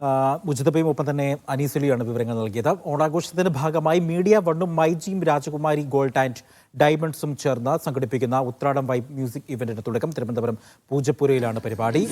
ആ, മുജിതബയും ഒപ്പം തന്നെ അനീസുലിയാണ് വിവരങ്ങൾ നൽകിയത് ഓണാഘോഷത്തിന്റെ ഭാഗമായി മീഡിയ വണ്ണും മൈജിയും രാജകുമാരി ഗോൾഡ് ആൻഡ് ഡയമണ്ട്സും ചേർന്ന് സംഘടിപ്പിക്കുന്ന ഉത്രാടം വൈബ് മ്യൂസിക് ഇവന്റിന് തുടക്കം തിരുവനന്തപുരം പൂജപ്പുരയിലാണ് പരിപാടി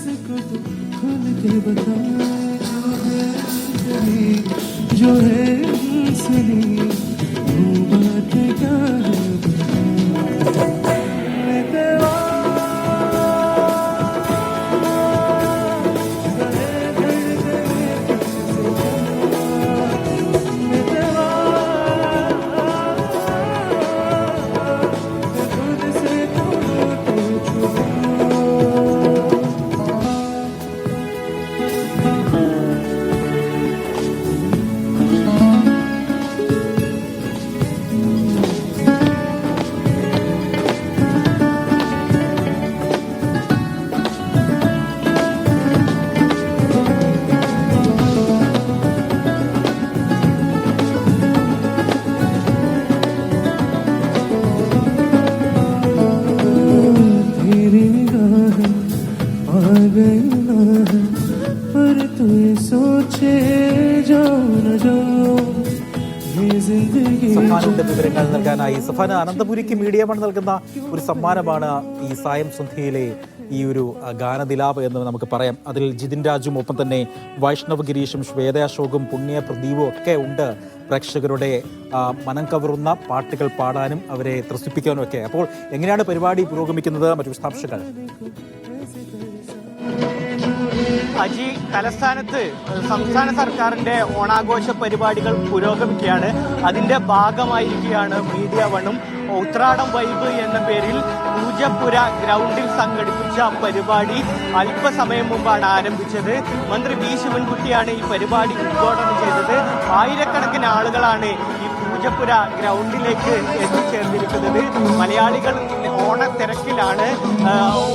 सोचे जाओ न जाओ ये जिंदगी സഫാനിന്റെ വിവരങ്ങൾ നൽകാനായി സഫാന അനന്തപുരിക്ക് മീഡിയ വൺ നൽകുന്ന ഒരു സമ്മാനമാണ് ഈ സായം സന്ധ്യയിലെ ഈ ഒരു ആ, ഗാനദിലാപ് എന്ന് നമുക്ക് പറയാം അതിൽ ജിതിൻ രാജും ഒപ്പം തന്നെ വൈഷ്ണവ് ഗിരീഷും ശ്വേത അശോകും പുണ്യ പ്രദീപും ഒക്കെ ഉണ്ട് പ്രേക്ഷകരുടെ മനം കവറുന്ന പാട്ടുകൾ പാടാനും അവരെ ത്രസിപ്പിക്കാനും ഒക്കെ അപ്പോൾ എങ്ങനെയാണ് പരിപാടി പുരോഗമിക്കുന്നത്? മറ്റു വിശദാംശങ്ങൾ. അജി തലസ്ഥാനത്ത് സംസ്ഥാന സർക്കാരിന്റെ ഓണാഘോഷ പരിപാടികൾ പുരോഗമിക്കുകയാണ്. അതിന്റെ ഭാഗമായിരിക്കുകയാണ് മീഡിയ വണ്ണും. ഉത്രാടം വൈബ് എന്ന പേരിൽ പൂജപ്പുര ഗ്രൗണ്ടിൽ സംഘടിപ്പിച്ച പരിപാടി അല്പസമയം മുമ്പാണ് ആരംഭിച്ചത്. മന്ത്രി വി. ശിവൻകുട്ടിയാണ് ഈ പരിപാടി ഉദ്ഘാടനം ചെയ്തത്. ആയിരക്കണക്കിന് ആളുകളാണ് ഈ പൂജപ്പുര ഗ്രൗണ്ടിലേക്ക് എത്തിച്ചേർന്നിരിക്കുന്നത്. മലയാളികൾ ഓണത്തിരക്കിലാണ്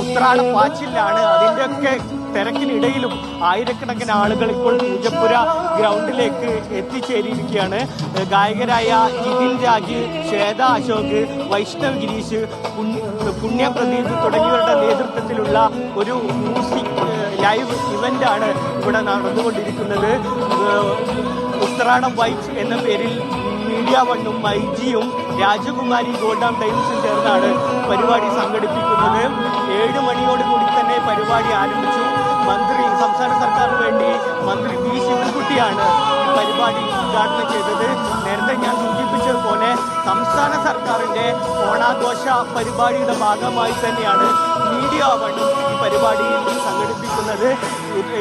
ഉത്രാടം ഉത്രാട പാച്ചിലാണ് അതിന്റെയൊക്കെ തിരക്കിനിടയിലും ആയിരക്കണക്കിന് ആളുകൾ ഇപ്പോൾ പൂജപ്പുര ഗ്രൗണ്ടിലേക്ക് എത്തിച്ചേരിയിരിക്കുകയാണ്. ഗായകരായ നിതിൻ രാജ് ശ്വേത അശോക് വൈഷ്ണവ് ഗിരീഷ് പുണ്യ- പുണ്യ പ്രദീപ് തുടങ്ങിയവരുടെ നേതൃത്വത്തിലുള്ള ഒരു മ്യൂസിക് ലൈവ് ഇവന്റ് ആണ് ഇവിടെ നടന്നുകൊണ്ടിരിക്കുന്നത്. ഏഹ് വൈറ്റ് എന്ന പേരിൽ മീഡിയ വണ്ണും മൈജിയും രാജകുമാരി ഗോൾഡാം ടൈംസും ചേർന്നാണ് പരിപാടി സംഘടിപ്പിക്കുന്നത്. ഏഴ് മണിയോട് കൂടി തന്നെ പരിപാടി ആരംഭിച്ചു. മന്ത്രി സംസ്ഥാന സർക്കാരിന് വേണ്ടി മന്ത്രി വി. ശിവൻകുട്ടിയാണ് പരിപാടി ഉദ്ഘാടനം ചെയ്തത്. നേരത്തെ ഞാൻ സൂചിപ്പിച്ചതുപോലെ സംസ്ഥാന സർക്കാരിന്റെ ഓണാഘോഷ പരിപാടിയുടെ ഭാഗമായി തന്നെയാണ് മീഡിയ വണ്ണും ഈ പരിപാടി സംഘടിപ്പിക്കുന്നത്.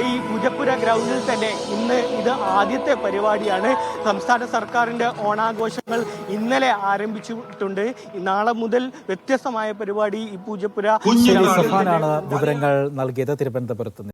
ഈ പൂജപ്പുര ഗ്രൗണ്ടിൽ തന്നെ ഇന്ന് ഇത് ആദ്യത്തെ പരിപാടിയാണ്. സംസ്ഥാന സർക്കാരിന്റെ ഓണാഘോഷങ്ങൾ ഇന്നലെ ആരംഭിച്ചിട്ടുണ്ട്. നാളെ മുതൽ വ്യത്യസ്തമായ പരിപാടി ഈ പൂജപ്പുര വിവരങ്ങൾ നൽകിയത് തിരുവനന്തപുരത്ത്